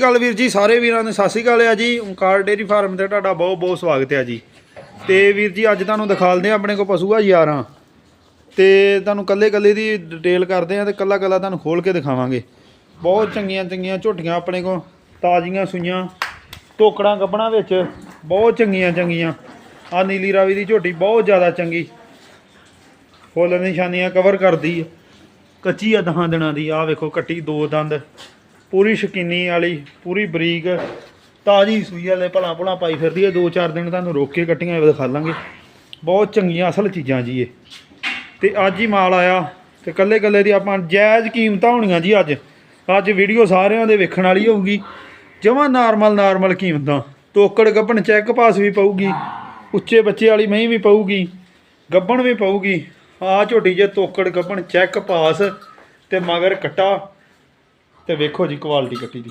ਸਤਿ ਸ਼੍ਰੀ ਅਕਾਲ ਵੀਰ ਜੀ, ਸਾਰੇ ਵੀਰਾਂ ਨੂੰ ਸਤਿ ਸ਼੍ਰੀ ਅਕਾਲ ਆ ਜੀ। ਓਂਕਾਰ ਡੇਰੀ ਫਾਰਮ ਤੇ ਤੁਹਾਡਾ ਬਹੁਤ ਬਹੁਤ ਸਵਾਗਤ ਹੈ ਜੀ। ਤੇ ਵੀਰ ਜੀ, ਅੱਜ ਤੁਹਾਨੂੰ ਦਿਖਾਲਦੇ ਆ ਆਪਣੇ ਕੋਲ ਪਸ਼ੂ ਆ 11 ਤੇ ਤੁਹਾਨੂੰ ਕੱਲੇ ਕੱਲੇ ਦੀ ਡਿਟੇਲ ਕਰਦੇ ਆ ਤੇ ਕੱਲਾ ਕੱਲਾ ਤੁਹਾਨੂੰ ਖੋਲ ਕੇ ਦਿਖਾਵਾਂਗੇ। ਬਹੁਤ ਚੰਗੀਆਂ ਚੰਗੀਆਂ ਝੋਟੀਆਂ ਆਪਣੇ ਕੋਲ, ਤਾਜ਼ੀਆਂ ਸੂਈਆਂ, ਟੋਕੜਾਂ ਗੱਬਣਾ ਵਿੱਚ, ਬਹੁਤ ਚੰਗੀਆਂ ਚੰਗੀਆਂ। ਆ ਨੀਲੀ ਰਾਵੀ ਦੀ ਝੋਟੀ ਬਹੁਤ ਜ਼ਿਆਦਾ ਚੰਗੀ। ਫੁੱਲ ਨਿਸ਼ਾਨੀਆਂ ਕਵਰ ਕਰਦੀ ਹੈ ਕੱਚੀ ਆ ਦਹਾਂ ਦਿਨਾਂ ਦੀ ਆ ਵੇਖੋ, ਕੱਟੀ ਦੋ ਦੰਦ। ਪੂਰੀ ਸ਼ਕੀਨੀ ਵਾਲੀ, ਪੂਰੀ ਬਰੀਕ, ਤਾਜੀ ਸੂਈ ਵਾਲੇ ਭਲਾ ਭਲਾ ਪਾਈ ਫਿਰਦੀ ਹੈ। ਦੋ ਚਾਰ ਦਿਨ ਤੁਹਾਨੂੰ ਰੋਕ ਕੇ ਕੱਟੀਆਂ ਇਹ ਦਿਖਾ ਲਾਂਗੇ। ਬਹੁਤ ਚੰਗੀਆਂ ਅਸਲ ਚੀਜ਼ਾਂ ਜੀ ਇਹ। ਤੇ ਅੱਜ ਹੀ ਮਾਲ ਆਇਆ ਤੇ ਕੱਲੇ ਕੱਲੇ ਦੀ ਆਪਾਂ ਜਾਇਜ਼ ਕੀਮਤਾਂ ਹੋਣੀਆਂ ਜੀ ਅੱਜ। ਅੱਜ ਵੀਡੀਓ ਸਾਰਿਆਂ ਦੇ ਵੇਖਣ ਵਾਲੀ ਹੋਊਗੀ। ਜਮਾਂ ਨਾਰਮਲ ਨਾਰਮਲ ਕੀਮਤਾਂ। ਤੋਕੜ ਗੱਭਣ ਚੈੱਕ ਪਾਸ ਵੀ ਪਊਗੀ। ਉੱਚੇ ਬੱਚੇ ਵਾਲੀ ਮਹੀਂ ਵੀ ਪਊਗੀ। ਗੱਭਣ ਵੀ ਪਊਗੀ। ਆ ਝੋਟੀ ਜੇ ਤੋਕੜ ਗੱਭਣ ਚੈੱਕ ਪਾਸ ਤੇ ਮਗਰ ਕਟਾ। ਤੇ ਵੇਖੋ ਜੀ ਕੁਆਲਿਟੀ ਕੱਟੀ ਦੀ।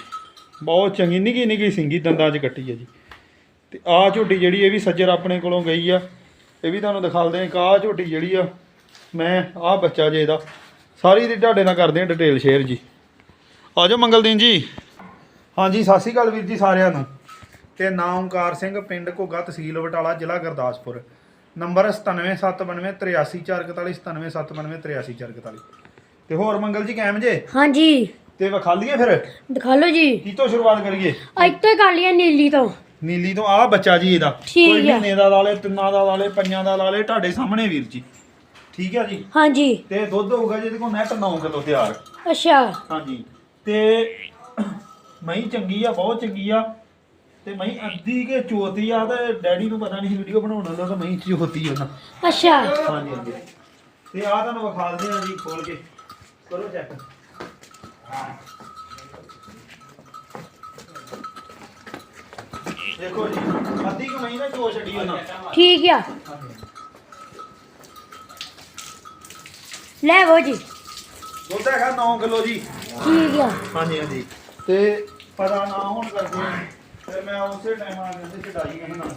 ਬਹੁਤ ਚੰਗੀ ਨਿੱਕੀ ਨਿੱਕੀ ਸਿੰਗੀ ਦੰਦਾਂ 'ਚ ਕੱਟੀ ਹੈ ਜੀ। ਤੇ ਆਹ ਝੋਟੀ ਜਿਹੜੀ ਇਹ ਵੀ ਸੱਜਰ ਆਪਣੇ ਕੋਲੋਂ ਗਈ ਆ। ਇਹ ਵੀ ਤੁਹਾਨੂੰ ਦਿਖਾਲਦੇ ਆ ਆਹ ਝੋਟੀ ਜਿਹੜੀ ਆ ਮੈਂ ਆਹ ਬੱਚਾ ਜੇ ਇਹਦਾ। ਸਾਰੀ ਦੀ ਤੁਹਾਡੇ ਨਾਲ ਕਰਦੇ ਆ ਡਿਟੇਲ ਸ਼ੇਅਰ ਜੀ। ਆ ਜਾਓ ਮੰਗਲਦੀਨ ਜੀ। ਹਾਂਜੀ ਸਤਿ ਸ਼੍ਰੀ ਅਕਾਲ ਵੀਰ ਜੀ ਸਾਰਿਆਂ ਨੂੰ। ਤੇ ਨਾਮ ਓਮਕਾਰ ਸਿੰਘ ਪਿੰਡ ਘੋਗਾ ਤਹਿਸੀਲ ਬਟਾਲਾ ਜ਼ਿਲ੍ਹਾ ਗੁਰਦਾਸਪੁਰ। ਨੰਬਰ 9779743794 ਤੇ ਹੋਰ ਮੰਗਲ ਜੀ ਕਾਇਮ ਜੇ? ਹਾਂਜੀ। ਤੇ ਵਿਖਾ ਲਈਏ ਫਿਰ? ਦਿਖਾ ਲਓ ਜੀ। ਕਿਤੋਂ ਸ਼ੁਰੂਆਤ ਕਰੀਏ? ਅੱਜ ਤੋਂ ਹੀ ਕਰ ਲਿਆ ਨੀਲੀ ਤੋਂ। ਨੀਲੀ ਤੋਂ ਆਹ ਬੱਚਾ ਜੀ ਇਹਦਾ। ਠੀਕ ਕੋਈ। ਮਹੀਨੇ ਦਾ ਲਾ ਲੇ ਤਿੰਨਾਂ ਦਾ ਲਾ ਲੇ ਪੰਜਾਂ ਦਾ ਲਾ ਲੇ ਤੁਹਾਡੇ ਸਾਹਮਣੇ ਵੀਰ ਜੀ। ਠੀਕ ਹੈ ਜੀ? ਹਾਂਜੀ। ਤੇ ਦੁੱਧ ਹੋਊਗਾ ਜਿਹਦੇ ਕੋਲ ਨੈਟ 9 ਕਿਲੋ ਤਿਆਰ? ਅੱਛਾ। ਹਾਂਜੀ। ਤੇ ਮਹੀਂ ਚੰਗੀ ਆ ਬਹੁਤ ਚੰਗੀ ਆ। ਤੇ ਮਹੀਂ ਅੱਧੀ ਕੇ ਚੋਤੀ ਆ ਤੇ ਡੈਡੀ ਨੂੰ ਪਤਾ ਨਹੀਂ ਵੀਡੀਓ ਬਣਾਉਣ ਦਾ ਤਾਂ ਮਹੀਂ ਚੋਤੀ ਆ ਨਾ। ਅੱਛਾ। ਹਾਂਜੀ ਹਾਂਜੀ। ਤੇ ਆ ਤੁਹਾਨੂੰ ਵਿਖਾਲਦੇ ਆ ਜੀ ਖੋਲ ਕੇ। ਕਰੋ ਚੈੱਕ। ਦੇਖੋ ਜੀ ਅੱਧੀ ਕਮਾਈ ਨਾ ਚੋ ਛੱਡੀ ਉਹਨਾਂ। ਠੀਕ ਆ। ਲੈ ਵੋ ਜੀ। ਦੁੱਧ ਹੈਗਾ 9 ਕਿਲੋ ਜੀ। ਠੀਕ ਆ। ਹਾਂਜੀ ਹਾਂਜੀ। ਤੇ ਪਤਾ ਨਾ ਹੋਣ ਕਰਕੇ ਫਿਰ ਮੈਂ ਉਸੇ ਟਾਈਮ ਆ ਗਿਆ ਤੇ ਚੜਾਈ ਕਹਿੰਦਾ ਨਾ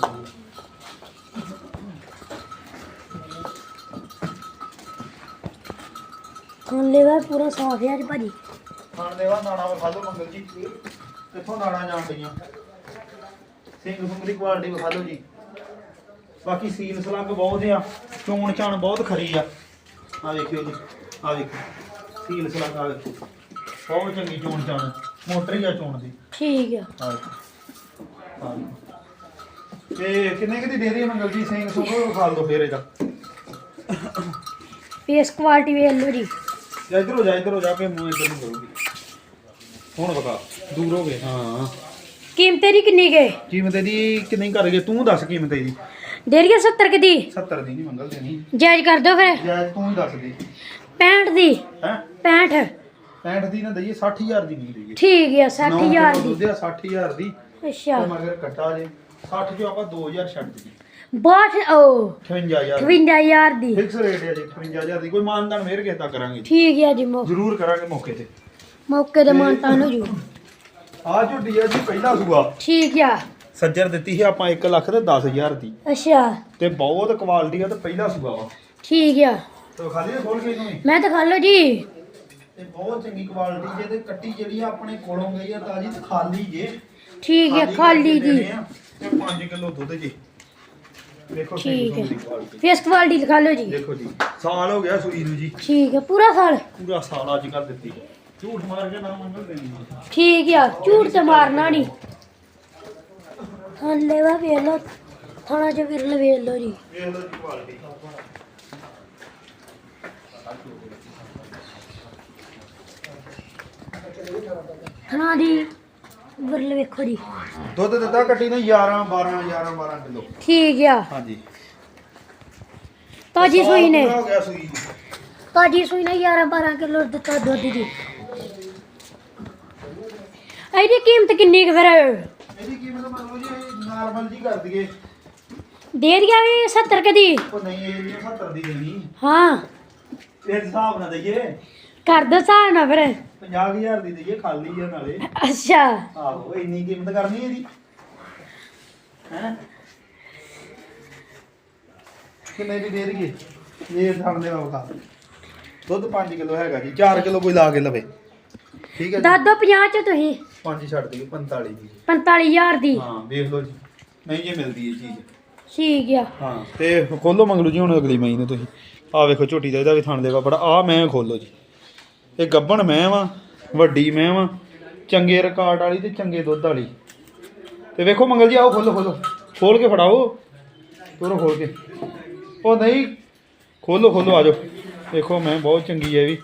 ਕਰੂੰ ਲੈਵਾ ਪੂਰਾ ਸਾਫ਼ ਜੀ ਭਾਜੀ। ਖਾਣ ਦੇਵਾ ਨਾਣਾ ਵਿਖਾ ਦਿਓ ਮੰਗਲ ਜੀ। ਕਿੱਥੋਂ ਨਾਣਾ ਜਾਣ ਪਈਆਂ ਸਿੰਘ ਸੁੰਗ ਦੀ ਕੁਆਲਿਟੀ ਵਿਖਾ ਦਿਓ ਜੀ। ਬਾਕੀ ਸੀਲ ਸਲੱਗ ਬਹੁਤ ਆ। ਚੋਣ ਚਾਣ ਬਹੁਤ ਖਰੀ ਆ। ਆ ਵੇਖਿਓ ਜੀ। ਆ ਵੇਖੋ ਸੀਲ ਸਲੱਗ ਆ ਵੇਖੋ ਬਹੁਤ ਚੰਗੀ ਚੋਣ ਚਾਣ। ਮੋਟਰ ਹੀ ਆ ਚੋਣ ਦੀ। ਠੀਕ ਆ। ਆ ਵੇਖੋ ਆ ਵੇਖੋ। ਤੇ ਕਿੰਨੇ ਕੁ ਦੀ ਦੇ ਰਹੀ ਹੈ ਮੰਗਲ ਜੀ? ਸਿੰਘ ਸੁੰਗ ਵਿਖਾ ਦਿਓ ਫੇਰ ਇਹਦਾ। ਫੇਸ ਕੁਆਲਿਟੀ ਵੇਖ ਲਓ ਜੀ। ਜਾ ਇੱਧਰ ਹੋ ਜਾ ਇੱਧਰ ਹੋ ਜਾ ਕੇ ਮੂੰਹ ਇੱਧਰ ਨੂੰ ਕਰੂਗੀ ਹੁਣ ਵਿਖਾ ਦੂਰ ਹੋ ਗਏ। ਹਾਂ। ਕੀਮਤ ਇਹਦੀ ਕਿੰਨੀ ਗਏ ਕੀਮਤ ਇਹਦੀ ਕਿੰਨੀ ਕਰ ਗਏ? ਤੂੰ ਦੱਸ ਕੀਮਤ ਇਹਦੀ ਦੇਰੀਏ 70 ਕਿ ਦੀ? 70 ਦੀ ਨਹੀਂ ਮੰਗਲ ਦੇਣੀ ਜਾਇਜ਼ ਕਰ ਦਿਓ ਫਿਰ। ਜਾਇਜ਼ ਤੂੰ ਹੀ ਦੱਸ ਦੇ। 65 ਦੀ। ਹੈ? 65 65 ਦੀ ਨਾ ਦਈਏ 60000 ਦੀ ਨਹੀਂ ਦਈਏ। ਠੀਕ ਆ 60000 ਦੀ। ਦੁੱਧ ਆ 60000 ਦੀ। ਅੱਛਾ। ਮਗਰ ਕੱਟਾ ਜੇ। 60 ਜੋ ਆਪਾਂ 2000 ਛੱਡ ਦਈਏ। 62 ਓ। 58000 58000 ਦੀ। ਫਿਕਸ ਰੇਟ ਹੈ ਜੀ 58000 ਦੀ। ਕੋਈ ਮਾਨਦਾਨ ਮੇਰ ਕੇ ਤਾਂ ਕਰਾਂਗੇ। ਠੀਕ ਆ ਜੀ ਮੌ- ਜ਼ਰੂਰ ਕਰਾਂਗੇ ਮੌਕੇ ਤੇ। ਮੌਕੇ ਤੇ ਮਾਨਤਾਨ ਹੋ ਜੂ। ਆ ਝੁੱਡੀ ਆ ਜੀ ਪਹਿਲਾ ਸੂਆ। ਠੀਕ ਆ। ਸੱਜਰ ਦਿੱਤੀ ਸੀ ਆਪਾਂ 1 ਲੱਖ ਤੇ 10000 ਦੀ। ਅੱਛਾ। ਤੇ ਬਹੁਤ ਕੁਆਲਿਟੀ ਆ ਤੇ ਪਹਿਲਾ ਸੂਆ ਵਾ। ਠੀਕ ਆ। ਤੇ ਖਾਲੀ ਖੋਲ ਕੇ ਇਹਨੂੰ। ਮੈਂ ਤਾਂ ਖਾ ਲਓ ਜੀ। ਤੇ ਬਹੁਤ ਚੰਗੀ ਕੁਆਲਿਟੀ ਜੇ ਤੇ ਕੱਟੀ ਜਿਹੜੀ ਆ ਆਪਣੇ ਕੋਲੋਂ ਗਈ ਆ ਤਾਜੀ ਤੇ ਖਾਲੀ ਜੇ। ਠੀਕ ਆ ਖਾਲੀ ਜੀ। ਦੇਣੇ ਆ ਤੇ 5 ਕਿਲੋ ਦੁੱਧ ਜੀ। ਦੇਖੋ ਠੀਕ ਹੈ। ਦੀ ਕੁਆਲਿਟੀ ਫੇਸ ਕੁਆਲਿਟੀ ਦਿਖਾ ਲਓ ਜੀ। ਦੇਖੋ ਜੀ ਸਾਲ ਹੋ ਗਿਆ ਸੂਈ ਨੂੰ ਜੀ। ਠੀਕ ਆ ਪੂਰਾ ਸਾਲ। ਪੂਰਾ ਸਾਲ ਅੱਜ ਕਰ ਦਿੱਤੀ। ਝੂਠ ਮਾਰ ਕੇ ਨਾ ਮੰਗਲ ਦੇਣੀ ਠੀਕ ਆ ਝੂਠ ਤੇ ਮਾਰਨਾ ਨਹੀਂ ਹਾਂ ਲੈਵਾ ਵੇਖ ਲਓ ਥਾਣਾ ਚ ਵਿਰਲ ਵੇਖ ਲਓ ਜੀ। ਵੇਖ ਜੀ ਕੁਆਲਿਟੀ ਥਾਣਾ ਦੀ ਵਿਰਲ ਵੇਖੋ ਜੀ। ਦੁੱਧ ਦਿੱਤਾ ਕੱਟੀ ਨੇ 11 12 11 12 ਕਿਲੋ। ਠੀਕ ਆ। ਹਾਂਜੀ। ਤਾਜੀ ਸੂਈ ਨੇ। ਪੂਰਾ ਹੋ ਗਿਆ ਸੂਈ। ਨੂੰ। ਤਾਜੀ ਸੂਈ ਨੇ 11 12 ਕਿਲੋ ਦਿੱਤਾ ਦੁੱਧ ਦੀ ਇਹਦੀ ਕੀਮਤ ਕਿੰਨੀ ਕੁ ਫਿਰ? ਇਹਦੀ ਕੀਮਤ ਮੰਨ ਲਓ ਜੀ ਨਾਰਮਲ ਜੀ ਕਰ ਦਈਏ। ਦੇ ਦਿਆ ਵੀ 70 ਕਦੀ ਉਹ ਨਹੀਂ ਇਹ ਨਹੀਂ 70 ਦੀ ਦੇਣੀ। ਹਾਂ। ਇਸ ਹਿਸਾਬ ਨਾਲ ਦਈਏ। ਕਰ ਦੋ ਹਿਸਾਬ ਨਾਲ ਫਿਰ। 50000 ਦੀ ਦਈਏ ਖਾਲੀ ਆ ਨਾਲੇ। ਅੱਛਾ। ਆਹੋ ਇੰਨੀ ਕੀਮਤ ਕਰਨੀ ਇਹਦੀ। ਹੈ? ਕਿੰਨੇ ਦੀ ਦੇ ਦਈਏ? ਇਹ ਸਾਹਮਣੇ ਵਾਲਾ ਦੁੱਧ 5 ਕਿਲੋ ਹੈਗਾ ਜੀ 4 ਕਿਲੋ ਕੋਈ ਲਾ ਕੇ ਲਵੇ। ਠੀਕ ਹੈ ਜੀ। ਦਾਦੋ 50 ਚ ਤੁਸੀਂ। ਪੰਜ ਛੱਡ ਦਿਓ 45 ਦੀ। 45000 ਦੀ। ਹਾਂ ਵੇਖ ਲਓ ਜੀ। ਨਹੀਂ ਜੇ ਮਿਲਦੀ ਇਹ ਚੀਜ਼। ਠੀਕ ਆ। ਹਾਂ ਤੇ ਖੋਲੋ ਮੰਗਲੂ ਜੀ ਹੁਣ ਅਗਲੀ ਮਈ ਨੂੰ ਤੁਸੀਂ। ਆਹ ਵੇਖੋ ਝੋਟੀ ਦਾ ਇਹਦਾ ਵੀ ਥਣ ਦੇਵਾ ਬੜਾ। ਆ ਮੈਂ ਖੋਲੋ ਜੀ। ਇਹ ਗੱਬਣ ਮੈਂ ਵਾਂ ਵੱਡੀ ਮੈਂ ਵਾਂ ਚੰਗੇ ਰਿਕਾਰਡ ਵਾਲੀ ਤੇ ਚੰਗੇ ਦੁੱਧ ਵਾਲੀ। ਤੇ ਵੇਖੋ ਮੰਗਲ ਜੀ ਆਓ ਖੋਲੋ ਖੋਲੋ। ਖੋਲ ਕੇ ਫੜਾਓ। ਤੋਰੋ ਖੋਲ ਕੇ। ਉਹ ਨਹੀਂ ਖੋਲੋ ਖੋਲੋ ਆਜੋ ਵੇਖੋ ਮੈਂ ਬਹੁਤ ਚੰਗੀ ਹੈ ਵੀ।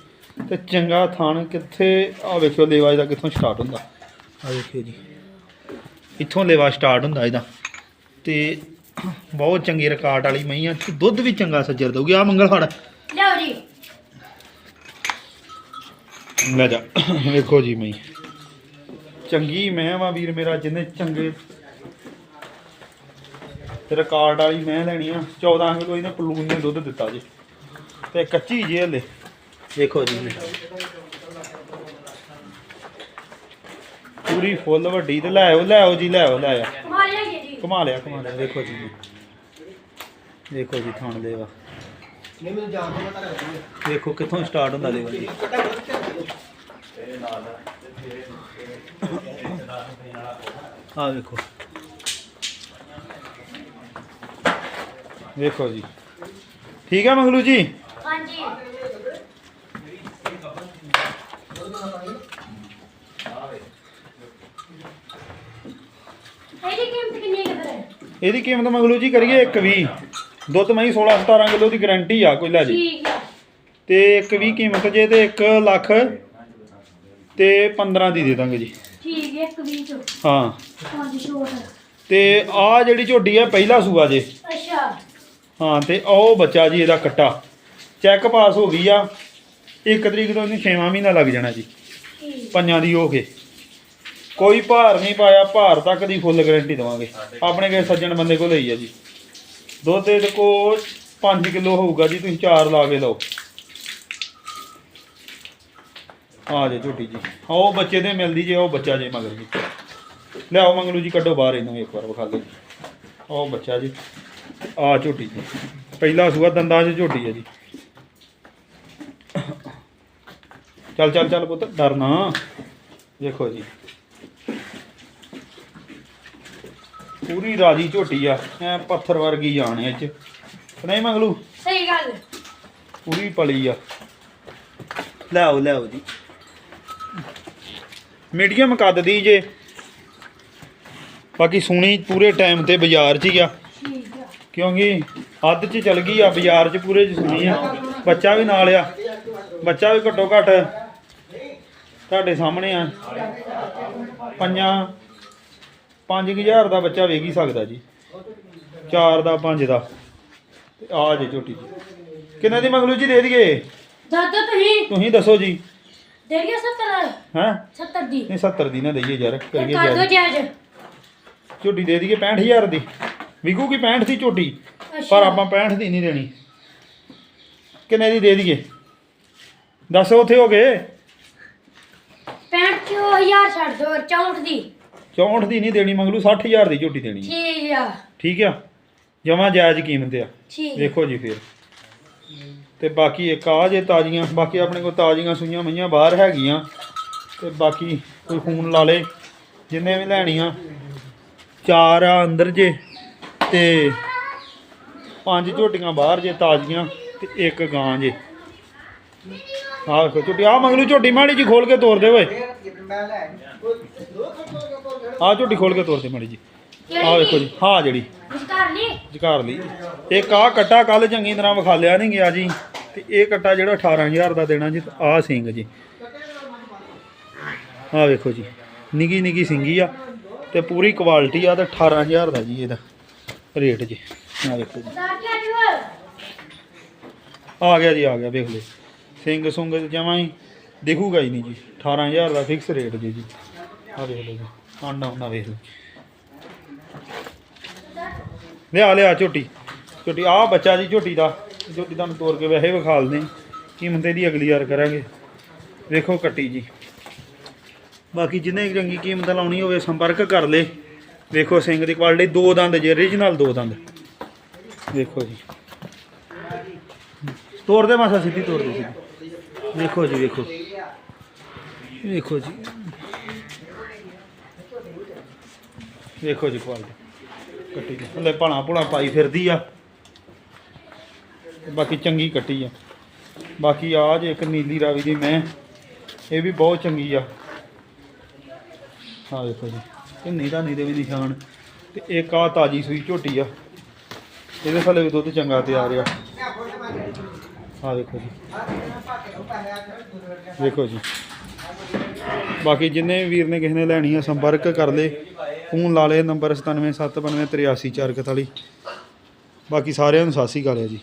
ਤੇ ਚੰਗਾ ਥਣ ਕਿੱਥੇ? ਆ ਵੇਖੋ ਲੇਵਾ ਇਹਦਾ ਕਿੱਥੋਂ ਸਟਾਰਟ ਹੁੰਦਾ। ਆ ਵੇਖਿਓ ਜੀ। ਇੱਥੋਂ ਲੇਵਾ ਸਟਾਰਟ ਹੁੰਦਾ ਇਹਦਾ। ਤੇ ਬਹੁਤ ਚੰਗੀ ਰਿਕਾਰਡ ਵਾਲੀ ਮਈ ਆ। ਤੇ ਦੁੱਧ ਵੀ ਚੰਗਾ ਸੱਜਰ ਦਊਗੀ। ਆ ਮੰਗਲ ਫੜ। ਲਿਆਓ ਜੀ। ਲੈ ਜਾ। ਵੇਖੋ ਜੀ ਮਈ ਚੰਗੀ ਮੈਂ ਵਾ ਵੀਰ ਮੇਰਾ ਜਿਹਨੇ ਚੰਗੇ ਰਿਕਾਰਡ ਵਾਲੀ ਮੈਂ ਲੈਣੀ ਆ। 14 ਕਿਲੋ ਇਹਨੇ ਪਲੂਨ ਨੇ ਦੁੱਧ ਦਿੱਤਾ ਜੀ। ਤੇ ਕੱਚੀ ਜੇ ਹਲੇ। ਵੇਖੋ ਜੀ। ਪੂਰੀ ਫੁੱਲ ਵੱਡੀ ਤੇ ਲੈ ਆਓ ਲੈ ਆਓ ਜੀ ਲੈ ਆਓ ਲੈ ਆ ਮਾਰਿਆ ਜੀ। ਘੁਮਾ ਲਿਆ ਘੁਮਾ ਲਿਆ। ਵੇਖੋ ਜੀ। ਵੇਖੋ ਜੀ ਥਾਣ ਦੇਵਾ ਵੇਖੋ ਕਿੱਥੋਂ ਸਟਾਰਟ ਹੁੰਦਾ ਦੇਵਾ ਜੀ। ਆ ਵੇਖੋ ਵੇਖੋ ਜੀ। ਠੀਕ ਹੈ ਮੰਗਲੂ ਜੀ? ਹਾਂਜੀ ਇਹਦੀ ਕੀਮਤ ਕਿੰਨੀ ਹੈ ਫਿਰ ਇਹਦੀ ਕੀਮਤ ਮੰਗਲੂ ਜੀ ਕਰੀਏ 120 ਦੁੱਧ ਮਹੀਂ 16 17 ਕਿਲੋ ਦੀ ਗਾਰੰਟੀ ਆ ਕੋਈ ਲੈ ਜੀ। ਠੀਕ ਆ। ਤੇ 120 ਕੀਮਤ ਜੇ ਤੇ 1 ਲੱਖ ਤੇ 15 ਦੀ ਦੇ ਦਾਂਗੇ ਜੀ। ਠੀਕ ਹੈ ਇੱਕ ਵੀਹ ਚੋਂ। ਹਾਂ। ਪੰਜ ਛੋਟ। ਤੇ ਆ ਜਿਹੜੀ ਝੋਡੀ ਆ ਪਹਿਲਾ ਸੂਆ ਜੇ। ਅੱਛਾ। ਹਾਂ ਤੇ ਉਹ ਬੱਚਾ ਜੀ ਇਹਦਾ ਕੱਟਾ। ਚੈੱਕ ਪਾਸ ਹੋ ਗਈ ਆ। ਇੱਕ ਤਰੀਕ ਤੋਂ ਇਹਨੂੰ 6ਵਾਂ ਮਹੀਨਾ ਲੱਗ ਜਾਣਾ ਜੀ। ਠੀਕ। ਪੰਜਾਂ ਦੀ ਹੋ ਕੇ। ਕੋਈ ਭਾਰ ਨਹੀਂ ਪਾਇਆ ਭਾਰ ਤੱਕ ਦੀ ਫੁੱਲ ਗਾਰੰਟੀ ਦਵਾਂਗੇ। ਆਪਣੇ ਕੇ ਸੱਜਣ ਬੰਦੇ ਕੋਲ ਲਈ ਆ ਜੀ। ਦੁੱਧ ਇਹਦੇ ਕੋ 5 ਕਿਲੋ ਹੋਊਗਾ ਜੀ ਤੁਸੀਂ 4 ਲਾ ਕੇ ਲਓ। ਆ ਜੇ ਝੋਟੀ ਜੀ। ਹਾਂ, ਉਹ ਬੱਚੇ ਦੇ ਮਿਲਦੀ ਜੇ ਉਹ ਬੱਚਾ ਜੇ ਮਗਰ ਜੀ। ਲਿਆਓ ਮੰਗਲੂ ਜੀ ਕੱਢੋ ਬਾਹਰ ਇਹਨੂੰ ਇੱਕ ਵਾਰ ਵਿਖਾ ਜੀ। ਉਹ ਬੱਚਾ ਜੀ। ਆ ਝੋਟੀ ਜੀ। ਪਹਿਲਾ ਸੂਆ ਦੰਦਾਂ 'ਚ ਝੋਟੀ ਹੈ ਜੀ। ਚੱਲ ਚੱਲ ਚੱਲ ਪੁੱਤ ਡਰਨਾ। ਦੇਖੋ ਜੀ। ਪੂਰੀ ਰਾਜੀ ਝੋਟੀ ਆ। ਐ ਪੱਥਰ ਵਰਗੀ ਜਾਣ ਇਹ ਚ। ਨਹੀਂ ਮੰਗਲੂ? ਸਹੀ ਗੱਲ। ਪੂਰੀ ਪਲੀ ਆ। ਲਿਆਓ ਲਿਆਓ ਜੀ। ਮੀਡੀਅਮ ਕੱਦ ਦੀ ਜੇ। ਬਾਕੀ ਸੁਣੀ ਪੂਰੇ ਟਾਈਮ ਤੇ ਬਾਜ਼ਾਰ 'ਚ ਹੀ ਆ ਠੀਕ ਆ। ਕਿਉਂਕਿ ਅੱਧ 'ਚ ਚਲ ਗਈ ਆ ਬਾਜ਼ਾਰ 'ਚ ਪੂਰੇ 'ਚ ਸੁਣੀ ਆ। ਬੱਚਾ ਵੀ ਨਾਲ ਆ। ਬੱਚਾ ਵੀ ਘੱਟੋ ਘੱਟ ਤੁਹਾਡੇ ਸਾਹਮਣੇ ਆ। ਪੰਜਾਂ 5000 ਦਾ ਬੱਚਾ ਵੇਖ ਹੀ ਸਕਦਾ ਜੀ। 4 ਦਾ 5 ਦਾ। ਤੇ ਆ ਜੇ ਝੋਟੀ ਜੀ। ਕਿੰਨੇ ਦੀ ਮੰਗਲੂ ਜੀ ਦੇ ਦਈਏ? ਦਾਦਾ ਤੁਸੀਂ। ਤੁਸੀਂ ਦੱਸੋ ਜੀ। ਦੇ ਗਿਆ 70 ਹੈਂ? 70 ਦੀ। ਨਹੀਂ 70 ਦੀ ਨਾ ਦਈਏ ਯਾਰ। ਕਰੀਏ ਕਰ ਦੋ ਜਾਇਜ਼। ਜਾਇਜ਼ ਝੋਟੀ ਦੇ ਦਈਏ 65000 ਦੀ। ਵਿਕੂਗੀ 65 ਦੀ ਝੋਟੀ? ਪਰ ਆਪਾਂ 65 ਦੀ ਨਹੀਂ ਦੇਣੀ। ਕਿੰਨੇ ਦੀ ਦੇ ਦਈਏ? ਦੱਸ ਉੱਥੇ ਹੋ ਗਏ। 65000 ਛੱਡ ਦੋ 64 ਦੀ। 64 ਦੀ ਨਹੀਂ ਦੇਣੀ ਮੰਗਲੂ? 60000 ਦੀ ਝੋਟੀ ਦੇਣੀ ਹੈ। ਠੀਕ ਆ। ਠੀਕ ਆ? ਜਮਾ ਜਾਇਜ਼ ਕੀਮਤ ਆ। ਠੀਕ। ਦੇਖੋ ਜੀ ਫਿਰ। ਤੇ ਬਾਕੀ ਇੱਕ ਆ ਜੇ ਤਾਜ਼ੀਆਂ ਬਾਕੀ ਆਪਣੇ ਕੋਲ ਤਾਜ਼ੀਆਂ ਸੂਈਆਂ ਮਈਆਂ ਬਾਹਰ ਹੈਗੀਆਂ। ਤੇ ਬਾਕੀ ਕੋਈ ਫੋਨ ਲਾ ਲੇ ਜਿੰਨੇ ਵੀ ਲੈਣੀਆਂ। ਚਾਰ ਆ ਅੰਦਰ ਜੇ ਤੇ ਪੰਜ ਝੋਟੀਆਂ ਬਾਹਰ ਜੇ ਤਾਜ਼ੀਆਂ ਤੇ ਇੱਕ ਗਾਂ ਜੇ। ਆਹ ਵੇਖੋ ਝੋਟੀ ਆ ਮੰਗਲੂ ਝੋਟੀ ਮਾੜੀ ਜੀ ਖੋਲ ਕੇ ਤੋਰ ਦੇ ਓਏ। ਆ ਝੋਟੀ ਖੋਲ ਕੇ ਤੋਰ ਦੇ ਮਾੜੀ ਜੀ। ਆ ਵੇਖੋ ਜੀ ਹਾਂ ਜਿਹੜੀ। ਵਿਚਕਾਰ ਨਹੀਂ? ਝਕਾਰ ਲਈ। ਇੱਕ ਆ ਕੱਟਾ ਕੱਲ ਚੰਗੀ ਤਰ੍ਹਾਂ ਵਿਖਾ ਲਿਆ ਨਹੀਂ ਗਿਆ ਜੀ। ਤੇ ਇਹ ਕੱਟਾ ਜਿਹੜਾ 18000 ਦਾ ਦੇਣਾ ਜੀ ਆ ਸਿੰਘ ਜੀ। ਆ ਵੇਖੋ ਜੀ ਨਿੱਗੀ ਨਿੱਗੀ ਸਿੰਗੀ ਆ ਤੇ ਪੂਰੀ ਕੁਆਲਿਟੀ ਆ ਤੇ 18000 ਦਾ ਜੀ ਇਹਦਾ ਰੇਟ ਜੀ। ਆ ਵੇਖੋ ਜੀ। ਆ ਗਿਆ ਜੀ ਆ ਗਿਆ ਵੇਖ ਲਓ। ਸਿੰਘ ਸੁੰਗ ਜਮਾਂ ਹੀ ਦਿਖੂਗਾ ਹੀ ਨਹੀਂ ਜੀ। 18000 ਦਾ ਫਿਕਸ ਰੇਟ ਜੀ ਜੀ। ਆ ਵੇਖ ਲਓ ਜੀ। ਆਂਡਾ ਹੁੰਦਾ ਵੇਖ ਲਓ। ਲਿਆ ਲਿਆ ਝੋਟੀ। ਝੋਟੀ ਆ ਬੱਚਾ ਜੀ ਝੋਟੀ ਦਾ। ਝੋਟੀ ਤੁਹਾਨੂੰ ਤੋੜ ਕੇ ਵੈਸੇ ਵਿਖਾ ਲਦੇ ਕੀਮਤ ਇਹਦੀ ਅਗਲੀ ਵਾਰ ਕਰਾਂਗੇ। ਵੇਖੋ ਕੱਟੀ ਜੀ। ਬਾਕੀ ਜਿੰਨੇ ਚੰਗੀ ਕੀਮਤ ਲਾਉਣੀ ਹੋਵੇ, ਸੰਪਰਕ ਕਰ ਲੇ। ਵੇਖੋ ਸਿੰਘ ਦੀ ਕੁਆਲਿਟੀ ਦੋ ਦੰਦ ਜੇ origignal ਦੋ ਦੰਦ। ਵੇਖੋ ਜੀ। ਤੋੜ ਦੇ ਮਾਸਾ, ਸਿੱਧੀ ਤੋੜ ਦੇ। ਸਿੱਧੀ ਵੇਖੋ ਜੀ, ਵੇਖੋ। ਵੇਖੋ ਜੀ। ਵੇਖੋ ਜੀ ਕੁਆਲਿਟੀ ਕੱਟੀ ਦੀ ਹਲੇ ਭਾਣਾ ਭੁਣਾ ਪਾਈ ਫਿਰਦੀ ਆ। ਬਾਕੀ ਚੰਗੀ ਕੱਟੀ ਆ। ਬਾਕੀ ਆ ਜੇ ਇੱਕ ਨੀਲੀ ਰਾਵੀ ਦੀ ਮੈਂ, ਇਹ ਵੀ ਬਹੁਤ ਚੰਗੀ ਆ। ਹਾਂ ਦੇਖੋ ਜੀ। ਇਹ ਨੀਦਾ ਨੀਦੇ ਵੀ ਨਿਸ਼ਾਨ। ਤੇ ਇੱਕ ਆ ਤਾਜੀ ਸੂਈ ਝੋਟੀ ਆ। ਇਹਦੇ ਥੱਲੇ ਵੀ ਦੁੱਧ ਚੰਗਾ ਤਿਆਰ ਆ। ਆ ਦੇਖੋ ਜੀ। ਦੇਖੋ ਜੀ। ਬਾਕੀ ਜਿੰਨੇ ਵੀਰ ਨੇ ਕਿਸੇ ਨੇ ਲੈਣੀ ਆ ਸੰਪਰਕ ਕਰ ਲੇ। ਫੋਨ ਲਾ ਲਏ ਨੰਬਰ 9779538441 ਬਾਕੀ ਸਾਰਿਆਂ ਨੂੰ ਸਤਿ ਸ਼੍ਰੀ ਅਕਾਲ ਹੈ ਜੀ।